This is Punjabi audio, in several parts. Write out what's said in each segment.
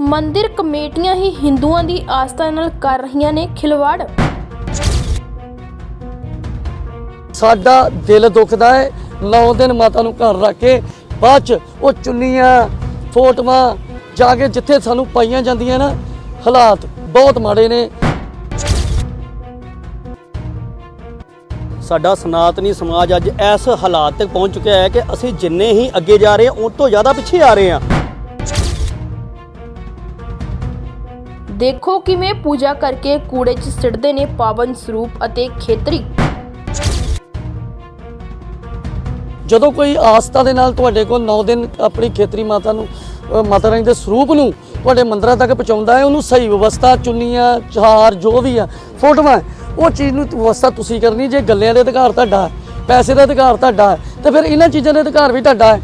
ਮੰਦਿਰ ਕਮੇਟੀਆਂ ਹੀ ਹਿੰਦੂਆਂ ਦੀ ਆਸਥਾ ਨਾਲ ਕਰ ਰਹੀਆਂ ਨੇ ਖਿਲਵਾੜ। ਸਾਡਾ ਦਿਲ ਦੁਖਦਾ ਹੈ 9 ਦਿਨ ਮਾਤਾ ਨੂੰ ਘਰ ਰੱਖ ਕੇ ਬਾਅਦ ਚ ਉਹ ਚੁੰਨੀਆਂ ਫੋਟੋਆਂ ਜਾ ਕੇ ਜਿੱਥੇ ਸਾਨੂੰ ਪਾਈਆਂ ਜਾਂਦੀਆਂ ਨਾ ਹਾਲਾਤ ਬਹੁਤ ਮਾੜੇ ਨੇ। ਸਾਡਾ ਸਨਾਤਨੀ ਸਮਾਜ ਅੱਜ ਇਸ ਹਾਲਾਤ ਤੱਕ ਪਹੁੰਚ ਚੁੱਕਿਆ ਹੈ ਕਿ ਅਸੀਂ ਜਿੰਨੇ ਹੀ ਅੱਗੇ ਜਾ ਰਹੇ ਹਾਂ ਉਸ ਤੋਂ ਜ਼ਿਆਦਾ ਪਿੱਛੇ ਆ ਰਹੇ ਹਾਂ। ਦੇਖੋ ਕਿਵੇਂ ਪੂਜਾ ਕਰਕੇ ਕੂੜੇ 'ਚ ਸਿੱਟਦੇ ਨੇ ਪਾਵਨ ਸਰੂਪ ਅਤੇ ਖੇਤਰੀ। ਜਦੋਂ ਕੋਈ ਆਸਥਾ ਦੇ ਨਾਲ ਤੁਹਾਡੇ ਕੋਲ 9 ਦਿਨ ਆਪਣੀ ਖੇਤਰੀ ਮਾਤਾ ਨੂੰ ਮਾਤਾ ਰਾਣੀ ਦੇ ਸਰੂਪ ਨੂੰ ਤੁਹਾਡੇ ਮੰਦਰਾਂ ਤੱਕ ਪਹੁੰਚਾਉਂਦਾ ਹੈ ਉਹਨੂੰ ਸਹੀ ਵਿਵਸਥਾ ਚੁੰਨੀਆਂ ਚਾਰ ਜੋ ਵੀ ਆ ਫੋਟੋਆਂ ਉਹ ਚੀਜ਼ ਨੂੰ ਵਿਵਸਥਾ ਤੁਸੀਂ ਕਰਨੀ ਜੇ ਗੱਲਿਆਂ ਦੇ ਅਧਿਕਾਰ ਤੁਹਾਡਾ ਹੈ, ਪੈਸੇ ਦਾ ਅਧਿਕਾਰ ਤੁਹਾਡਾ ਹੈ, ਤੇ ਫਿਰ ਇਹਨਾਂ ਚੀਜ਼ਾਂ ਦੇ ਅਧਿਕਾਰ ਵੀ ਤੁਹਾਡਾ ਹੈ।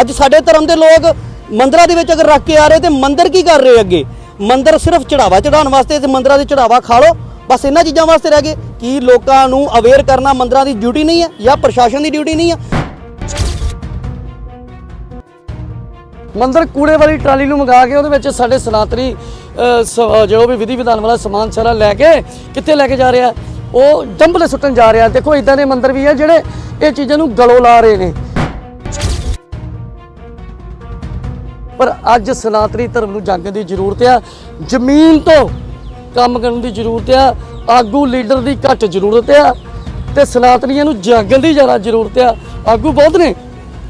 ਅੱਜ ਸਾਡੇ ਧਰਮ ਦੇ ਲੋਕ ਮੰਦਰਾਂ ਦੇ ਵਿੱਚ ਅਗਰ ਰੱਖ ਕੇ ਆ ਰਹੇ ਤੇ ਮੰਦਰ ਕੀ ਕਰ ਰਹੇ ਅੱਗੇ? ਮੰਦਰ ਸਿਰਫ ਚੜਾਵਾ ਚੜਾਉਣ ਵਾਸਤੇ ਤੇ ਮੰਦਰਾਂ ਦੇ ਚੜਾਵਾ ਖਾ ਲਓ। ਬਸ ਇਹਨਾਂ ਚੀਜ਼ਾਂ ਵਾਸਤੇ ਰਹਿ ਗਏ ਕੀ ਲੋਕਾਂ ਨੂੰ ਅਵੇਅਰ ਕਰਨਾ ਮੰਦਰਾਂ ਦੀ ਡਿਊਟੀ ਨਹੀਂ ਹੈ ਜਾਂ ਪ੍ਰਸ਼ਾਸਨ ਦੀ ਡਿਊਟੀ ਨਹੀਂ ਹੈ। ਮੰਦਰ ਕੂੜੇ ਵਾਲੀ ਟਰਾਲੀ ਨੂੰ ਮੰਗਾ ਕੇ ਉਹਦੇ ਵਿੱਚ ਸਾਡੇ ਸਨਾਤਨੀ ਸ- ਜੋ ਵੀ ਵਿਧੀ ਵਿਧਾਨ ਵਾਲਾ ਸਮਾਨ ਸਾਰਾ ਲੈ ਕੇ ਕਿੱਥੇ ਲੈ ਕੇ ਜਾ ਰਿਹਾ? ਉਹ ਡੰਬਲੇ ਸੁੱਟਣ ਜਾ ਰਿਹਾ। ਦੇਖੋ ਇਦਾਂ ਦੇ ਮੰਦਰ ਵੀ ਆ ਜਿਹੜੇ ਇਹ ਚੀਜ਼ਾਂ ਨੂੰ ਗਲੋ ਲਾ ਰਹੇ ਨੇ। ਪਰ ਅੱਜ ਸਨਾਤਨੀ ਧਰਮ ਨੂੰ ਜਾਗਣ ਦੀ ਜ਼ਰੂਰਤ ਆ। ਜ਼ਮੀਨ ਤੋਂ ਕੰਮ ਕਰਨ ਦੀ ਜ਼ਰੂਰਤ ਆ। ਆਗੂ ਲੀਡਰ ਦੀ ਘੱਟ ਜ਼ਰੂਰਤ ਆ ਤੇ ਸਨਾਤਨੀਆਂ ਨੂੰ ਜਾਗਣ ਦੀ ਜ਼ਿਆਦਾ ਜ਼ਰੂਰਤ ਆ। ਆਗੂ ਬਹੁਤ ਨੇ।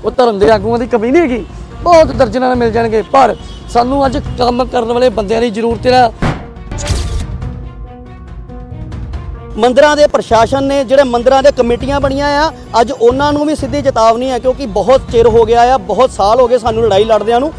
ਉਹ ਧਰਮ ਦੇ ਆਗੂਆਂ ਦੀ ਕਮੀ ਨਹੀਂ ਹੈਗੀ। ਬਹੁਤ ਦਰਜਨਾਂ ਨਾਲ ਮਿਲ ਜਾਣਗੇ। ਪਰ ਸਾਨੂੰ ਅੱਜ ਕੰਮ ਕਰਨ ਵਾਲੇ ਬੰਦਿਆਂ ਦੀ ਜ਼ਰੂਰਤ ਆ। ਮੰਦਰਾਂ ਦੇ ਪ੍ਰਸ਼ਾਸਨ ਨੇ ਜਿਹੜੇ ਮੰਦਰਾਂ ਦੇ ਕਮੇਟੀਆਂ ਬਣੀਆਂ ਆ, ਅੱਜ ਉਹਨਾਂ ਨੂੰ ਵੀ ਸਿੱਧੀ ਚੇਤਾਵਨੀ ਹੈ ਕਿਉਂਕਿ ਬਹੁਤ ਚਿਰ ਹੋ ਗਿਆ ਆ, ਬਹੁਤ ਸਾਲ ਹੋ ਗਏ ਸਾਨੂੰ ਲੜਾਈ ਲੜਦਿਆਂ ਨੂੰ।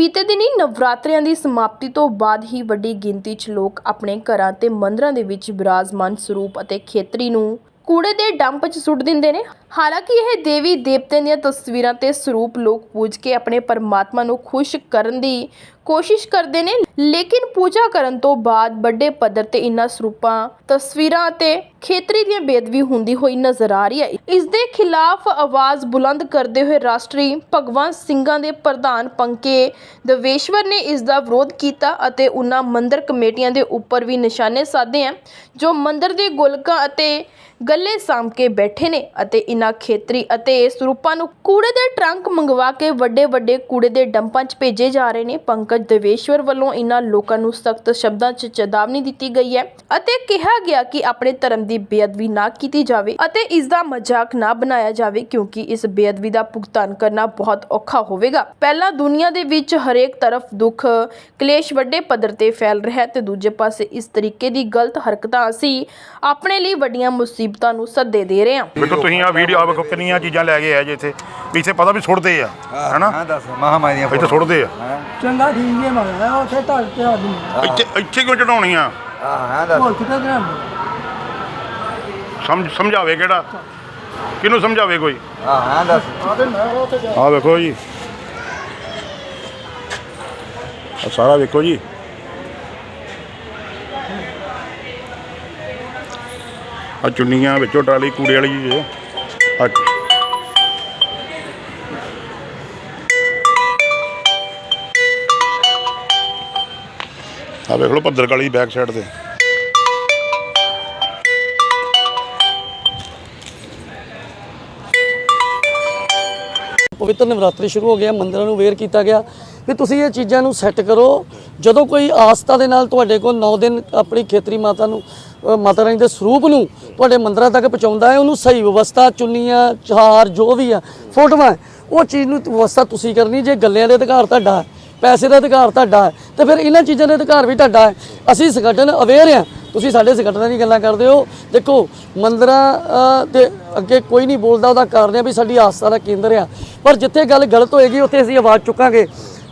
ਬੀਤੇ ਦਿਨੀ ਨਵਰਾਤਰਿਆਂ ਦੀ ਸਮਾਪਤੀ ਤੋਂ ਬਾਅਦ ਹੀ ਵੱਡੀ ਗਿਣਤੀ 'ਚ ਲੋਕ ਆਪਣੇ ਘਰਾਂ ਤੇ ਮੰਦਰਾਂ ਦੇ ਵਿੱਚ ਬਿਰਾਜਮਾਨ ਸਰੂਪ ਅਤੇ ਖੇਤਰੀ ਨੂੰ ਕੂੜੇ ਦੇ ਡੰਪ 'ਚ ਸੁੱਟ ਦਿੰਦੇ ਨੇ। ਹਾਲਾਂਕਿ ਇਹ ਦੇਵੀ ਦੇਵਤਿਆਂ ਦੀਆਂ ਤਸਵੀਰਾਂ ਤੇ ਸਰੂਪ ਲੋਕ ਪੂਜ ਕੇ ਆਪਣੇ ਪਰਮਾਤਮਾ ਨੂੰ ਖੁਸ਼ ਕਰਨ ਦੀ ਕੋਸ਼ਿਸ਼ ਕਰਦੇ ਨੇ, ਲੇਕਿਨ ਪੂਜਾ ਕਰਨ ਤੋਂ ਬਾਅਦ ਵੱਡੇ ਪੱਧਰ ਤੇ ਇਨ੍ਹਾਂ ਸਰੂਪਾਂ, ਤਸਵੀਰਾਂ ਅਤੇ ਖੇਤਰੀ ਦੀਆਂ ਬੇਦਬੀ ਹੁੰਦੀ ਹੋਈ ਨਜ਼ਰ ਆ ਰਹੀ ਹੈ। ਇਸ ਦੇ ਖਿਲਾਫ ਆਵਾਜ਼ ਬੁਲੰਦ ਕਰਦੇ ਹੋਏ ਰਾਸ਼ਟਰੀ ਭਗਵਾਨ ਸਿੰਘਾਂ ਦੇ ਪ੍ਰਧਾਨ ਪੰਕੇ ਦਵੇਸ਼ਵਰ ਨੇ ਇਸ ਦਾ ਵਿਰੋਧ ਕੀਤਾ ਅਤੇ ਉਹਨਾਂ ਮੰਦਰ ਕਮੇਟੀਆਂ ਦੇ ਉੱਪਰ ਵੀ ਨਿਸ਼ਾਨੇ ਸਾਧੇ ਹਨ ਜੋ ਮੰਦਰ ਦੇ ਗੋਲਕਾਂ ਅਤੇ ਗੱਲੇ ਸਾਂਭ ਕੇ ਬੈਠੇ ਨੇ ਅਤੇ ਇਨ੍ਹਾਂ ਖੇਤਰੀ ਅਤੇ ਸਰੂਪਾਂ ਨੂੰ ਕੂੜੇ ਦੇ ਟਰੰਕ ਮੰਗਵਾ ਕੇ ਵੱਡੇ ਵੱਡੇ ਕੂੜੇ ਦੇ ਡੰਪਾਂ 'ਚ ਭੇਜੇ ਜਾ ਰਹੇ ਨੇ। ਪੰਕਜ ਦੇਵੇਸ਼ਵਰ ਵੱਲੋਂ ਇਨ੍ਹਾਂ ਲੋਕਾਂ ਨੂੰ ਸਖਤ ਸ਼ਬਦਾਂ 'ਚ ਚੇਤਾਵਨੀ ਦਿੱਤੀ ਗਈ ਹੈ ਅਤੇ ਕਿਹਾ ਗਿਆ ਕਿ ਆਪਣੇ ਧਰਮ ਦੀ ਬੇਅਦਬੀ ਨਾ ਕੀਤੀ ਜਾਵੇ ਅਤੇ ਇਸ ਦਾ ਮਜ਼ਾਕ ਨਾ ਬਣਾਇਆ ਜਾਵੇ ਕਿਉਂਕਿ ਇਸ ਬੇਅਦਬੀ ਦਾ ਭੁਗਤਾਨ ਕਰਨਾ ਬਹੁਤ ਔਖਾ ਹੋਵੇਗਾ। ਪਹਿਲਾਂ ਦੁਨੀਆ ਦੇ ਵਿੱਚ ਹਰੇਕ ਤਰਫ ਦੁੱਖ, ਕਲੇਸ਼ ਵੱਡੇ ਪੱਧਰ ਤੇ ਫੈਲ ਰਿਹਾ ਹੈ ਤੇ ਦੂਜੇ ਪਾਸੇ ਇਸ ਤਰੀਕੇ ਦੀ ਗਲਤ ਹਰਕਤਾਂ ਅਸੀਂ ਆਪਣੇ ਲਈ ਵੱਡੀਆਂ ਮੁਸੀਬਤਾਂ ਨੂੰ ਸੱਦੇ ਦੇ ਰਹੇ ਹਾਂ। ਵੇਖੋ ਤੁਸੀਂ ਆ ਵੀਡੀਓ ਆ ਵੇਖੋ ਕਿੰਨੀਆਂ ਚੀਜ਼ਾਂ ਲੈ ਕੇ ਆਏ ਜੇ ਇੱਥੇ। ਵੀ ਇੱਥੇ ਪਤਾ ਵੀ ਸੁੱਟਦੇ ਆ ਹੈਨਾ? ਹਾਂ ਦੱਸ ਮਹਾਮਾਰੀ ਦੀਆਂ ਇੱਥੇ ਸੁੱਟਦੇ ਆ। ਚੰਗਾ ਠੀਕ ਹੈ ਮਗਰ ਉੱਥੇ ਧੜ ਤੇ ਆਦਮੀ ਇੱਥੇ ਇੱਥੇ ਕਿਉਂ ਚੜਾਉਣੀਆਂ? ਹਾਂ ਹਾਂ ਦੱਸ। ਹੋਰ ਕਿਤੇ ਤੇ ਸਮਝ ਸਮਝਾਵੇ ਕਿਹੜਾ? ਕਿਹਨੂੰ ਸਮਝਾਵੇ ਕੋਈ? ਹਾਂ ਹਾਂ ਦੱਸ। ਆ ਵੇਖੋ ਜੀ। ਆ ਸਾਰਾ ਵੇਖੋ ਜੀ। ਆ ਚੁੰਨੀਆਂ ਵਿੱਚੋਂ ਟਰਾਲੀ ਕੂੜੇ ਵਾਲੀ ਜੀ। ਆ ਆ ਵੇਖ ਲਓ ਭੱਦਰ ਕਾਲੀ ਬੈਕ ਸਾਈਡ ਤੇ। ਪਵਿੱਤਰ ਨਵਰਾਤਰੀ ਸ਼ੁਰੂ ਹੋ ਗਿਆ ਮੰਦਰਾਂ ਨੂੰ ਵੇਅਰ ਕੀਤਾ ਗਿਆ। ਕਿ ਤੁਸੀਂ ਇਹ ਚੀਜ਼ਾਂ ਨੂੰ ਸੈੱਟ ਕਰੋ। ਜਦੋਂ ਕੋਈ ਆਸਥਾ ਦੇ ਨਾਲ ਤੁਹਾਡੇ ਕੋਲ 9 ਦਿਨ ਆਪਣੀ ਖੇਤਰੀ ਮਾਤਾ ਨੂੰ ਮਾਤਾ ਰਾਣੀ ਦੇ ਸਰੂਪ ਨੂੰ ਤੁਹਾਡੇ ਮੰਦਰਾਂ ਤੱਕ ਪਹੁੰਚਾਉਂਦਾ ਹੈ ਉਹਨੂੰ ਸਹੀ ਵਿਵਸਥਾ ਚੁੰਨੀਆਂ ਚਾਰ ਜੋ ਵੀ ਆ ਫੋਟੋਆਂ ਉਹ ਚੀਜ਼ ਨੂੰ ਵਿਵਸਥਾ ਤੁਸੀਂ ਕਰਨੀ ਜੇ ਗੱਲਿਆਂ ਦੇ ਅਧਿਕਾਰ ਤੁਹਾਡਾ ਹੈ, ਪੈਸੇ ਦਾ ਅਧਿਕਾਰ ਤੁਹਾਡਾ ਹੈ, ਤੇ ਫਿਰ ਇਹਨਾਂ ਚੀਜ਼ਾਂ ਦੇ ਅਧਿਕਾਰ ਵੀ ਤੁਹਾਡਾ ਹੈ। ਅਸੀਂ ਸੰਗਠਨ ਅਵੇਅਰ ਆ ਤੁਸੀਂ ਸਾਡੇ ਸੰਗਠਨਾਂ ਦੀ ਗੱਲਾਂ ਕਰਦੇ ਹੋ। ਦੇਖੋ ਮੰਦਰਾਂ ਦੇ ਅੱਗੇ ਕੋਈ ਨਹੀਂ ਬੋਲਦਾ ਉਹਦਾ ਕਾਰਨ ਹੈ ਵੀ ਸਾਡੀ ਆਸਥਾ ਦਾ ਕੇਂਦਰ ਆ। ਪਰ ਜਿੱਥੇ ਗੱਲ ਗਲਤ ਹੋਏਗੀ ਉੱਥੇ ਅਸੀਂ ਆਵਾਜ਼ ਚੁੱਕਾਂਗੇ।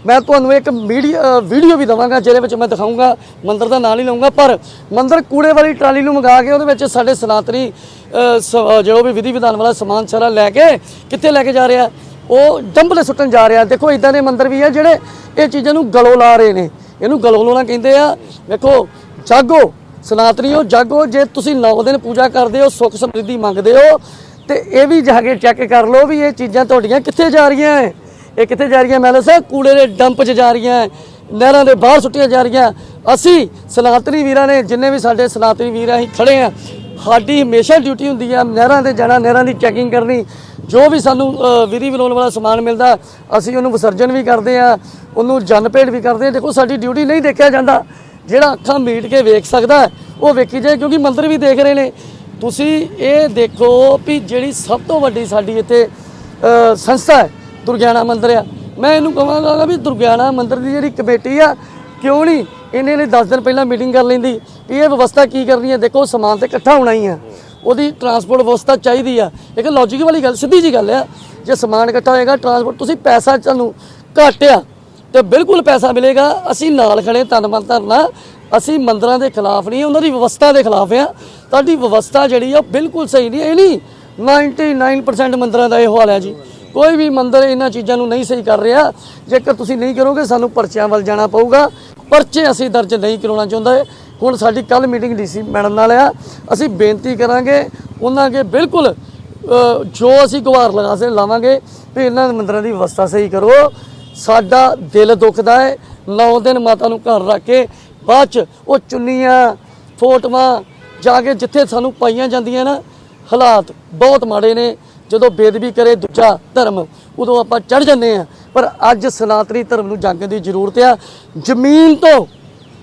ਮੈਂ ਤੁਹਾਨੂੰ ਇੱਕ ਮੀਡੀਆ ਵੀਡੀਓ ਵੀ ਦਵਾਂਗਾ ਜਿਹਦੇ ਵਿੱਚ ਮੈਂ ਦਿਖਾਊਂਗਾ ਮੰਦਰ ਦਾ ਨਾਂ ਨਹੀਂ ਲਵਾਂਗਾ ਪਰ ਮੰਦਰ ਕੂੜੇ ਵਾਲੀ ਟਰਾਲੀ ਨੂੰ ਮੰਗਾ ਕੇ ਉਹਦੇ ਵਿੱਚ ਸਾਡੇ ਸਨਾਤਨੀ ਅ, ਸ- ਜੋ ਵੀ ਵਿਧੀ ਵਿਧਾਨ ਵਾਲਾ ਸਮਾਨ ਸਾਰਾ ਲੈ ਕੇ ਕਿੱਥੇ ਲੈ ਕੇ ਜਾ ਰਿਹਾ? ਉਹ ਡੰਬਲੇ ਸੁੱਟਣ ਜਾ ਰਿਹਾ। ਦੇਖੋ ਇਦਾਂ ਦੇ ਮੰਦਰ ਵੀ ਆ ਜਿਹੜੇ ਇਹ ਚੀਜ਼ਾਂ ਨੂੰ ਗਲੋ ਲਾ ਰਹੇ ਨੇ। ਇਹਨੂੰ ਗਲੋਂ ਲਾਉਣਾ ਕਹਿੰਦੇ ਆ। ਵੇਖੋ ਜਾਗੋ। ਸਨਾਤਨੀਓ ਜਾਗੋ ਜੇ ਤੁਸੀਂ 9 ਦਿਨ ਪੂਜਾ ਕਰਦੇ ਹੋ ਸੁੱਖ ਸਮਰਿੱਧੀ ਮੰਗਦੇ ਹੋ ਤੇ ਇਹ ਵੀ ਜਾ ਕੇ ਚੈੱਕ ਕਰ ਲਓ ਵੀ ਇਹ ਚੀਜ਼ਾਂ ਤੁਹਾਡੀਆਂ ਕਿੱਥੇ ਜਾ ਰਹੀਆਂ ਹੈ ਇਹ ਕਿੱਥੇ ਜਾ ਰਹੀਆਂ ਮੈਂ ਸਾਹਿਬ ਕੂੜੇ ਦੇ ਡੰਪ 'ਚ ਜਾ ਰਹੀਆਂ ਹੈ, ਨਹਿਰਾਂ ਦੇ ਬਾਹਰ ਸੁੱਟੀਆਂ ਜਾ ਰਹੀਆਂ ਅਸੀਂ ਸਨਾਤਨੀ ਵੀਰਾਂ ਨੇ ਜਿੰਨੇ ਵੀ ਸਾਡੇ ਸਨਾਤਨੀ ਵੀਰ ਅਸੀਂ ਖੜੇ ਆ ਸਾਡੀ ਹਮੇਸ਼ਾ ਡਿਊਟੀ ਹੁੰਦੀ ਆ ਨਹਿਰਾਂ ਤੇ ਜਾਣਾ ਨਹਿਰਾਂ ਦੀ ਚੈਕਿੰਗ ਕਰਨੀ। ਜੋ ਵੀ ਸਾਨੂੰ ਵਿਧੀ ਵਿਲੋਣ ਵਾਲਾ ਸਮਾਨ ਮਿਲਦਾ ਅਸੀਂ ਉਹਨੂੰ ਵਿਸਰਜਨ ਵੀ ਕਰਦੇ ਆ ਉਹਨੂੰ ਜਨ ਭੇਟ ਵੀ ਕਰਦੇ ਆ। ਦੇਖੋ ਸਾਡੀ ਡਿਊਟੀ ਨਹੀਂ ਦੇਖਿਆ ਜਾਂਦਾ। ਜਿਹੜਾ ਅੱਖਾਂ ਮੀਟ ਕੇ ਵੇਖ ਸਕਦਾ ਉਹ ਵੇਖੀ ਜਾਏ, ਕਿਉਂਕਿ ਮੰਦਰ ਵੀ ਦੇਖ ਰਹੇ ਨੇ। ਤੁਸੀਂ ਇਹ ਦੇਖੋ ਵੀ ਜਿਹੜੀ ਸਭ ਤੋਂ ਵੱਡੀ ਸਾਡੀ ਇੱਥੇ ਸੰਸਥਾ ਹੈ, ਦੁਰਗਿਆਣਾ ਮੰਦਰ ਆ। ਮੈਂ ਇਹਨੂੰ ਕਹਾਂਗਾ ਵੀ ਦੁਰਗਿਆਣਾ ਮੰਦਰ ਦੀ ਜਿਹੜੀ ਕਮੇਟੀ ਆ, ਕਿਉਂ ਨਹੀਂ ਇਹਨੇ ਨੇ 10 ਦਿਨ ਪਹਿਲਾਂ ਮੀਟਿੰਗ ਕਰ ਲੈਂਦੀ? ਵੀ ਇਹ ਵਿਵਸਥਾ ਕੀ ਕਰਨੀ ਹੈ ਦੇਖੋ, ਸਮਾਨ ਤੇ ਇਕੱਠਾ ਹੋਣਾ ਹੀ ਆ। ਉਹਦੀ ਟਰਾਂਸਪੋਰਟ ਵਿਵਸਥਾ ਚਾਹੀਦੀ ਆ। ਇੱਕ ਲੌਜੀਕ ਵਾਲੀ ਗੱਲ, ਸਿੱਧੀ ਜੀ ਗੱਲ ਆ, ਜੇ ਸਮਾਨ ਇਕੱਠਾ ਹੋਏਗਾ ਟਰਾਂਸਪੋਰਟ ਤੁਸੀਂ ਪੈਸਾ ਤੁਹਾਨੂੰ ਘੱਟ ਆ ਤੇ ਬਿਲਕੁਲ ਪੈਸਾ ਮਿਲੇਗਾ। ਅਸੀਂ ਨਾਲ ਖੜੇ ਤਨਮਨ ਧਰਨਾ। ਅਸੀਂ ਮੰਦਰਾਂ ਦੇ ਖਿਲਾਫ ਨਹੀਂ, ਉਹਨਾਂ ਦੀ ਵਿਵਸਥਾ ਦੇ ਖਿਲਾਫ ਆ ਤੁਹਾਡੀ ਵਿਵਸਥਾ ਜਿਹੜੀ ਆ, ਉਹ ਬਿਲਕੁਲ ਸਹੀ ਨਹੀਂ, ਇਹ ਨਹੀਂ 99% ਮੰਦਰਾਂ ਦਾ ਇਹ ਹਾਲ ਹੈ ਜੀ। ਕੋਈ ਵੀ ਮੰਦਰ ਇਹਨਾਂ ਚੀਜ਼ਾਂ ਨੂੰ ਨਹੀਂ ਸਹੀ ਕਰ ਰਿਹਾ। ਜੇਕਰ ਤੁਸੀਂ ਨਹੀਂ ਕਰੋਗੇ, ਸਾਨੂੰ ਪਰਚਿਆਂ ਵੱਲ ਜਾਣਾ ਪਊਗਾ। ਪਰਚੇ ਅਸੀਂ ਦਰਜ ਨਹੀਂ ਕਰਾਉਣਾ ਚਾਹੁੰਦੇ ਹੁਣ ਸਾਡੀ ਕੱਲ ਮੀਟਿੰਗ ਡੀਸੀ ਮੈਡਮ ਨਾਲ ਆ। ਅਸੀਂ ਬੇਨਤੀ ਕਰਾਂਗੇ, ਉਹਨਾਂ ਅੱਗੇ ਬਿਲਕੁਲ ਜੋ ਅਸੀਂ ਗੁਹਾਰ ਲਗਾ ਸੇ ਲਾਵਾਂਗੇ, ਵੀ ਇਹਨਾਂ ਮੰਦਰਾਂ ਦੀ ਵਿਵਸਥਾ ਸਹੀ ਕਰੋ। ਸਾਡਾ ਦਿਲ ਦੁਖਦਾ ਹੈ। 9 ਦਿਨ ਮਾਤਾ ਨੂੰ ਘਰ ਰੱਖ ਕੇ ਬਾਅਦ ਚ ਉਹ ਚੁੰਨੀਆਂ, ਫੋਟੋਆਂ ਜਾ ਕੇ ਜਿੱਥੇ ਸਾਨੂੰ ਪਾਈਆਂ ਜਾਂਦੀਆਂ ਨਾ, ਹਾਲਾਤ ਬਹੁਤ ਮਾੜੇ ਨੇ। ਜਦੋਂ ਬੇਦਬੀ ਕਰੇ ਦੂਜਾ ਧਰਮ, ਉਦੋਂ ਆਪਾਂ ਚੜ ਜਾਂਦੇ ਆ ਪਰ ਅੱਜ ਸਨਾਤਨੀ ਧਰਮ ਨੂੰ ਜਾਗਣ ਦੀ ਜ਼ਰੂਰਤ ਆ। ਜ਼ਮੀਨ ਤੋਂ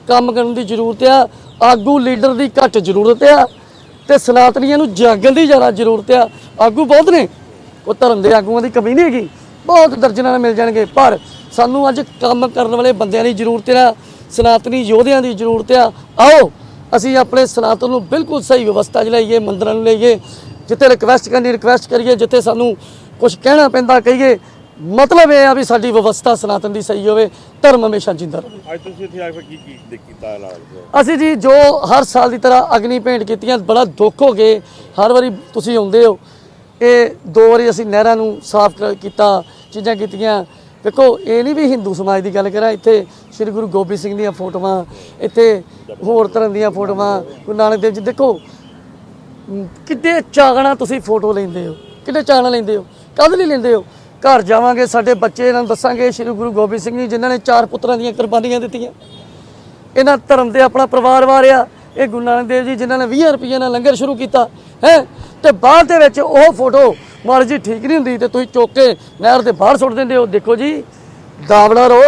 ਕੰਮ ਕਰਨ ਦੀ ਜ਼ਰੂਰਤ ਆ। ਆਗੂ ਲੀਡਰ ਦੀ ਘੱਟ ਜ਼ਰੂਰਤ ਆ। ਤੇ ਸਨਾਤਨੀਆਂ ਨੂੰ ਜਾਗਣ ਦੀ ਜ਼ਿਆਦਾ ਜ਼ਰੂਰਤ ਆ। ਆਗੂ ਬਹੁਤ ਨੇ। ਉਹ ਧਰਮ ਦੇ ਆਗੂਆਂ ਦੀ ਕਮੀ ਨਹੀਂ ਹੈਗੀ। ਬਹੁਤ ਦਰਜਨਾਂ ਨਾਲ ਮਿਲ ਜਾਣਗੇ। ਪਰ ਸਾਨੂੰ ਅੱਜ ਕੰਮ ਕਰਨ ਵਾਲੇ ਬੰਦਿਆਂ ਦੀ ਜ਼ਰੂਰਤ ਆ ਸਨਾਤਨੀ ਯੋਧਿਆਂ ਦੀ ਜ਼ਰੂਰਤ ਆ। ਆਓ ਅਸੀਂ ਆਪਣੇ ਸਨਾਤਨ ਨੂੰ ਬਿਲਕੁਲ ਸਹੀ ਵਿਵਸਥਾ 'ਚ ਲਈਏ ਮੰਦਰਾਂ ਨੂੰ ਲਈਏ। ਜਿੱਥੇ ਰਿਕਵੈਸਟ ਕਰਨੀ ਰਿਕਵੈਸਟ ਕਰੀਏ ਜਿੱਥੇ ਸਾਨੂੰ ਕੁਝ ਕਹਿਣਾ ਪੈਂਦਾ ਕਹੀਏ ਮਤਲਬ ਇਹ ਆ ਵੀ ਸਾਡੀ ਵਿਵਸਥਾ ਸਨਾਤਨ ਦੀ ਸਹੀ ਹੋਵੇ ਧਰਮ ਹਮੇਸ਼ਾ ਜਿੰਦਾ ਰਹੇ। ਅੱਜ ਤੁਸੀਂ ਇੱਥੇ ਆ ਕੇ ਕੀ ਕੀ ਦੇਖ ਕੀਤਾ ਨਾਲ ਅਸੀਂ ਜੀ ਜੋ ਹਰ ਸਾਲ ਦੀ ਤਰ੍ਹਾਂ ਅਗਨੀ ਭੇਂਟ ਕੀਤੀਆਂ ਬੜਾ ਦੁੱਖ ਹੋ ਗਏ ਹਰ ਵਾਰੀ ਤੁਸੀਂ ਆਉਂਦੇ ਹੋ। ਇਹ ਦੋ ਵਾਰੀ ਅਸੀਂ ਨਹਿਰਾਂ ਨੂੰ ਸਾਫ਼ ਕੀਤਾ ਚੀਜ਼ਾਂ ਕੀਤੀਆਂ। ਦੇਖੋ, ਇਹ ਨਹੀਂ ਵੀ ਹਿੰਦੂ ਸਮਾਜ ਦੀ ਗੱਲ ਕਰਾਂ, ਇੱਥੇ ਸ੍ਰੀ ਗੁਰੂ ਗੋਬਿੰਦ ਸਿੰਘ ਦੀਆਂ ਫੋਟੋਆਂ, ਇੱਥੇ ਹੋਰ ਤਰ੍ਹਾਂ ਦੀਆਂ ਫੋਟੋਆਂ, ਗੁਰੂ ਨਾਨਕ ਦੇਵ ਜੀ, ਦੇਖੋ ਕਿੱਡੇ ਚਾਗਣਾ ਤੁਸੀਂ ਫੋਟੋ ਲੈਂਦੇ ਹੋ, ਕਿੱਡੇ ਚਾਗਣਾ ਲੈਂਦੇ ਹੋ, ਕਦ ਲਈ ਲੈਂਦੇ ਹੋ? ਘਰ ਜਾਵਾਂਗੇ, ਸਾਡੇ ਬੱਚੇ ਇਹਨਾਂ ਨੂੰ ਦੱਸਾਂਗੇ, ਸ੍ਰੀ ਗੁਰੂ ਗੋਬਿੰਦ ਸਿੰਘ ਜੀ, ਜਿਨ੍ਹਾਂ ਨੇ ਚਾਰ ਪੁੱਤਰਾਂ ਦੀਆਂ ਕੁਰਬਾਨੀਆਂ ਦਿੱਤੀਆਂ। ਇਹਨਾਂ ਧਰਮ ਦੇ ਆਪਣਾ ਪਰਿਵਾਰ ਵਾਰਿਆ, ਇਹ ਗੁਰੂ ਨਾਨਕ ਦੇਵ ਜੀ, ਜਿਨ੍ਹਾਂ ਨੇ 20 ਰੁਪਏ ਨਾਲ ਲੰਗਰ ਸ਼ੁਰੂ ਕੀਤਾ, ਹੈ? ਤੇ ਬਾਅਦ ਦੇ ਵਿੱਚ ਉਹ ਫੋਟੋ ਮਾਰ ਜੀ ਠੀਕ ਨਹੀਂ ਹੁੰਦੀ ਤੇ ਤੁਸੀਂ ਚੁੱਕ ਕੇ ਨਹਿਰ ਦੇ ਬਾਹਰ ਸੁੱਟ ਦਿੰਦੇ ਹੋ ਦੇਖੋ ਜੀ, ਦਾਵਣਾ ਰੋ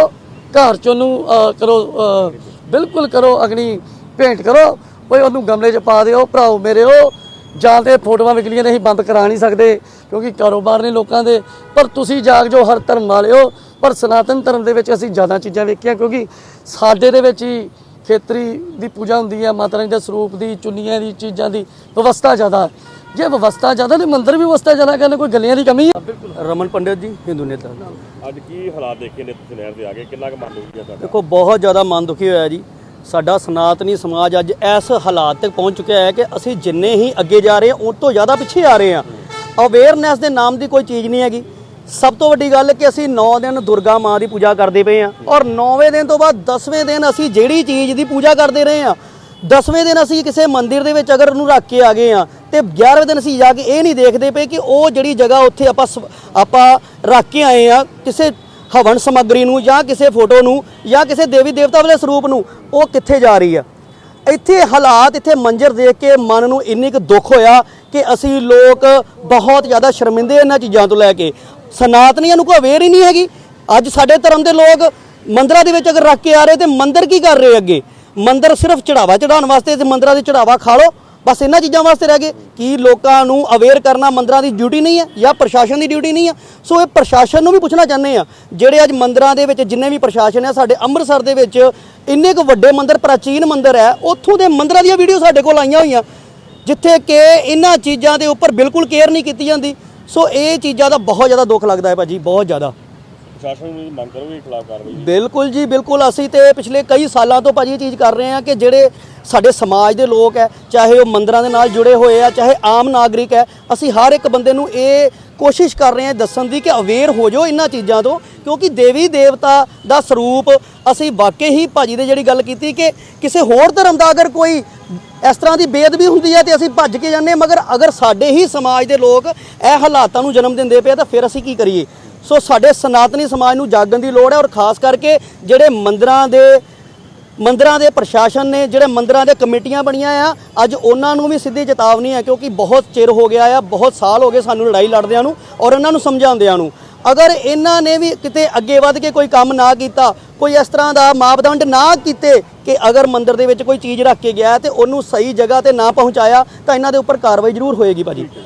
ਘਰ ਚ ਉਹਨੂੰ ਕਰੋ ਬਿਲਕੁਲ ਕਰੋ, ਅਗਨੀ ਭੇਂਟ ਕਰੋ ਓਏ ਉਹਨੂੰ ਗਮਲੇ 'ਚ ਪਾ ਦਿਓ, ਭਰਾਓ ਮੇਰੇ ਉਹ ਜਾਂ ਤੇ ਫੋਟੋਆਂ ਵਿਕਲੀਆਂ ਨੇ, ਅਸੀਂ ਬੰਦ ਕਰਾ ਨਹੀਂ ਸਕਦੇ, ਕਿਉਂਕਿ ਕਾਰੋਬਾਰ ਨੇ ਲੋਕਾਂ ਦੇ, ਪਰ ਤੁਸੀਂ ਜਾਗ ਜੋ ਹਰ ਧਰਮ ਵਾਲਿਓ, ਪਰ ਸਨਾਤਨ ਧਰਮ ਦੇ ਵਿੱਚ ਅਸੀਂ ਜ਼ਿਆਦਾ ਚੀਜ਼ਾਂ ਵੇਖੀਆਂ, ਕਿਉਂਕਿ ਸਾਡੇ ਦੇ ਵਿੱਚ ਹੀ ਖੇਤਰੀ ਦੀ ਪੂਜਾ ਹੁੰਦੀ ਹੈ ਮਾਤਾ ਰਾਣੀ ਦੇ ਸਰੂਪ ਦੀ, ਚੁੰਨੀਆਂ ਦੀ, ਚੀਜ਼ਾਂ ਦੀ ਵਿਵਸਥਾ ਜ਼ਿਆਦਾ ਹੈ। ਜੇ ਵਿਵਸਥਾ ਜ਼ਿਆਦਾ ਤੇ ਮੰਦਿਰ ਵੀ ਵਿਵਸਥਾ ਜ਼ਿਆਦਾ ਕਰਨ ਕੋਈ ਗੱਲੀਆਂ ਦੀ ਕਮੀ ਹੈ ਰਮਨ ਪੰਡਿਤ ਜੀ ਹਿੰਦੂ ਨੇਤਾ। ਅੱਜ ਕੀ ਹਾਲਾਤ ਦੇਖੇ ਨੇ ਤੁਸੀਂ ਨਹਿਰ ਤੇ ਆ ਕੇ ਕਿੰਨਾ ਕੁ ਮਨ ਦੁਖੀ ਆ ਤੁਹਾਡਾ? ਦੇਖੋ ਬਹੁਤ ਜ਼ਿਆਦਾ ਮਨ ਦੁਖੀ ਹੋਇਆ ਜੀ। ਸਾਡਾ ਸਨਾਤਨੀ ਸਮਾਜ ਅੱਜ ਇਸ ਹਾਲਾਤ ਤੱਕ ਪਹੁੰਚ ਚੁੱਕਿਆ ਹੈ ਕਿ ਅਸੀਂ ਜਿੰਨੇ ਹੀ ਅੱਗੇ ਜਾ ਰਹੇ ਹਾਂ ਉਸ ਤੋਂ ਜ਼ਿਆਦਾ ਪਿੱਛੇ ਆ ਰਹੇ ਹਾਂ। ਅਵੇਅਰਨੈਸ ਦੇ ਨਾਮ ਦੀ ਕੋਈ ਚੀਜ਼ ਨਹੀਂ ਹੈਗੀ। ਸਭ ਤੋਂ ਵੱਡੀ ਗੱਲ ਕਿ ਅਸੀਂ 9 ਦਿਨ ਦੁਰਗਾ ਮਾਂ ਦੀ ਪੂਜਾ ਕਰਦੇ ਪਏ ਹਾਂ ਔਰ 9ਵੇਂ ਦਿਨ ਤੋਂ ਬਾਅਦ 10ਵੇਂ ਦਿਨ ਅਸੀਂ ਜਿਹੜੀ ਚੀਜ਼ ਦੀ ਪੂਜਾ ਕਰਦੇ ਰਹੇ ਹਾਂ 10ਵੇਂ ਦਿਨ ਅਸੀਂ ਕਿਸੇ ਮੰਦਿਰ ਦੇ ਵਿੱਚ ਅਗਰ ਉਹਨੂੰ ਰੱਖ ਕੇ ਆ ਗਏ ਹਾਂ ਤੇ 11ਵੇਂ ਦਿਨ ਅਸੀਂ ਜਾ ਕੇ ਇਹ ਨਹੀਂ ਦੇਖਦੇ ਪਏ ਕਿ ਉਹ ਜਿਹੜੀ ਜਗ੍ਹਾ ਉੱਥੇ ਆਪਾਂ ਸ- ਆਪਾਂ ਰੱਖ ਕੇ ਆਏ ਆ, ਕਿਸੇ ਹਵਨ ਸਮੱਗਰੀ ਨੂੰ ਜਾਂ ਕਿਸੇ ਫੋਟੋ ਨੂੰ ਜਾਂ ਕਿਸੇ ਦੇਵੀ ਦੇਵਤਾ ਵਾਲੇ ਸਰੂਪ ਨੂੰ, ਉਹ ਕਿੱਥੇ ਜਾ ਰਹੀ ਆ? ਇੱਥੇ ਹਾਲਾਤ, ਇੱਥੇ ਮੰਜ਼ਰ ਦੇਖ ਕੇ ਮਨ ਨੂੰ ਇੰਨੀ ਕੁ ਦੁੱਖ ਹੋਇਆ ਕਿ ਅਸੀਂ ਲੋਕ ਬਹੁਤ ਜ਼ਿਆਦਾ ਸ਼ਰਮਿੰਦੇ ਇਹਨਾਂ ਚੀਜ਼ਾਂ ਤੋਂ ਲੈ ਕੇ। ਸਨਾਤਨੀਆਂ ਨੂੰ ਕੋਈ ਅਵੇਅਰ ਹੀ ਨਹੀਂ ਹੈਗੀ। ਅੱਜ ਸਾਡੇ ਧਰਮ ਦੇ ਲੋਕ ਮੰਦਰਾਂ ਦੇ ਵਿੱਚ ਅਗਰ ਰੱਖ ਕੇ ਆ ਰਹੇ ਤੇ ਮੰਦਰ ਕੀ ਕਰ ਰਹੇ ਅੱਗੇ? ਮੰਦਰ ਸਿਰਫ ਚੜਾਵਾ ਚੜਾਉਣ ਵਾਸਤੇ ਤੇ ਮੰਦਰਾਂ ਦੇ ਚੜਾਵਾ ਖਾ ਲਓ। ਬਸ ਇਹਨਾਂ ਚੀਜ਼ਾਂ ਵਾਸਤੇ ਰਹਿ ਗਏ ਕੀ ਲੋਕਾਂ ਨੂੰ ਅਵੇਅਰ ਕਰਨਾ ਮੰਦਰਾਂ ਦੀ ਡਿਊਟੀ ਨਹੀਂ ਹੈ ਜਾਂ ਪ੍ਰਸ਼ਾਸਨ ਦੀ ਡਿਊਟੀ ਨਹੀਂ ਹੈ। ਸੋ ਇਹ ਪ੍ਰਸ਼ਾਸਨ ਨੂੰ ਵੀ ਪੁੱਛਣਾ ਚਾਹੁੰਦੇ ਆ ਜਿਹੜੇ ਅੱਜ ਮੰਦਰਾਂ ਦੇ ਵਿੱਚ ਜਿੰਨੇ ਵੀ ਪ੍ਰਸ਼ਾਸਨ ਆ ਸਾਡੇ ਅੰਮ੍ਰਿਤਸਰ ਦੇ ਵਿੱਚ ਇੰਨੇ ਕੁ ਵੱਡੇ ਮੰਦਰ, ਪ੍ਰਾਚੀਨ ਮੰਦਰ ਹੈ, ਉੱਥੋਂ ਦੇ ਮੰਦਰਾਂ ਦੀਆਂ ਵੀਡੀਓ ਸਾਡੇ ਕੋਲ ਆਈਆਂ ਹੋਈਆਂ, ਜਿੱਥੇ ਕਿ ਇਹਨਾਂ ਚੀਜ਼ਾਂ ਦੇ ਉੱਪਰ ਬਿਲਕੁਲ ਕੇਅਰ ਨਹੀਂ ਕੀਤੀ ਜਾਂਦੀ। ਸੋ ਇਹ ਚੀਜ਼ਾਂ ਦਾ ਬਹੁਤ ਜ਼ਿਆਦਾ ਦੁੱਖ ਲੱਗਦਾ ਹੈ ਭਾਜੀ, ਬਹੁਤ ਜ਼ਿਆਦਾ। ਪ੍ਰਸ਼ਾਸਨ ਨੂੰ ਮੰਗ ਕਰੋਗੇ ਖਿਲਾਫ ਕਾਰਵਾਈ? ਬਿਲਕੁਲ ਜੀ ਬਿਲਕੁਲ। ਅਸੀਂ ਤੇ ਪਿਛਲੇ ਕਈ ਸਾਲਾਂ ਤੋਂ ਭਾਜੀ ਇਹ ਚੀਜ਼ ਕਰ ਰਹੇ ਹਾਂ ਕਿ ਜਿਹੜੇ ਸਾਡੇ ਸਮਾਜ ਦੇ ਲੋਕ ਹੈ ਚਾਹੇ ਉਹ ਮੰਦਰਾਂ ਦੇ ਨਾਲ ਜੁੜੇ ਹੋਏ ਆ ਚਾਹੇ ਆਮ ਨਾਗਰਿਕ ਹੈ ਅਸੀਂ ਹਰ ਇੱਕ ਬੰਦੇ ਨੂੰ ਇਹ ਕੋਸ਼ਿਸ਼ ਕਰ ਰਹੇ ਹਾਂ ਦੱਸਣ ਦੀ ਕਿ ਅਵੇਅਰ ਹੋ ਜਾਓ ਇਹਨਾਂ ਚੀਜ਼ਾਂ ਤੋਂ ਕਿਉਂਕਿ ਦੇਵੀ ਦੇਵਤਾ ਦਾ ਸਰੂਪ ਅਸੀਂ ਵਾਕਈ ਹੀ ਭਾਜੀ ਦੇ ਜਿਹੜੀ ਗੱਲ ਕੀਤੀ ਕਿ ਕਿਸੇ ਹੋਰ ਧਰਮ ਦਾ ਅਗਰ ਕੋਈ ਇਸ ਤਰ੍ਹਾਂ ਦੀ ਬੇਅਦਬੀ ਹੁੰਦੀ ਹੈ ਤੇ ਅਸੀਂ ਭੱਜ ਕੇ ਜਾਂਦੇ ਹਾਂ, ਮਗਰ ਅਗਰ ਸਾਡੇ ਹੀ ਸਮਾਜ ਦੇ ਲੋਕ ਇਹ ਹਾਲਾਤਾਂ ਨੂੰ ਜਨਮ ਦਿੰਦੇ ਪਏ ਤਾਂ ਫਿਰ ਅਸੀਂ ਕੀ ਕਰੀਏ? ਸੋ ਸਾਡੇ ਸਨਾਤਨੀ ਸਮਾਜ ਨੂੰ ਜਾਗਣ ਦੀ ਲੋੜ ਹੈ ਔਰ ਖਾਸ ਕਰਕੇ ਜਿਹੜੇ ਮੰਦਰਾਂ ਦੇ ਮੰਦਰਾਂ ਦੇ ਪ੍ਰਸ਼ਾਸਨ ਨੇ, ਜਿਹੜੇ ਮੰਦਰਾਂ ਦੇ ਕਮੇਟੀਆਂ ਬਣੀਆਂ ਆ, ਅੱਜ ਉਹਨਾਂ ਨੂੰ ਵੀ ਸਿੱਧੀ ਚੇਤਾਵਨੀ ਹੈ ਕਿਉਂਕਿ ਬਹੁਤ ਚਿਰ ਹੋ ਗਿਆ ਆ, ਬਹੁਤ ਸਾਲ ਹੋ ਗਏ ਸਾਨੂੰ ਲੜਾਈ ਲੜਦਿਆਂ ਨੂੰ ਔਰ ਉਹਨਾਂ ਨੂੰ ਸਮਝਾਉਂਦਿਆਂ ਨੂੰ। ਅਗਰ ਇਹਨਾਂ ਨੇ ਵੀ ਕਿਤੇ ਅੱਗੇ ਵੱਧ ਕੇ ਕੋਈ ਕੰਮ ਨਾ ਕੀਤਾ, ਕੋਈ ਇਸ ਤਰ੍ਹਾਂ ਦਾ ਮਾਪਦੰਡ ਨਾ ਕੀਤੇ ਕਿ ਅਗਰ ਮੰਦਰ ਦੇ ਵਿੱਚ ਕੋਈ ਚੀਜ਼ ਰੱਖ ਕੇ ਗਿਆ ਹੈ ਤੇ ਉਹਨੂੰ ਸਹੀ ਜਗ੍ਹਾ ਤੇ ਨਾ ਪਹੁੰਚਾਇਆ, ਤਾਂ ਇਹਨਾਂ ਦੇ ਉੱਪਰ ਕਾਰਵਾਈ ਜ਼ਰੂਰ ਹੋਏਗੀ ਭਾਜੀ।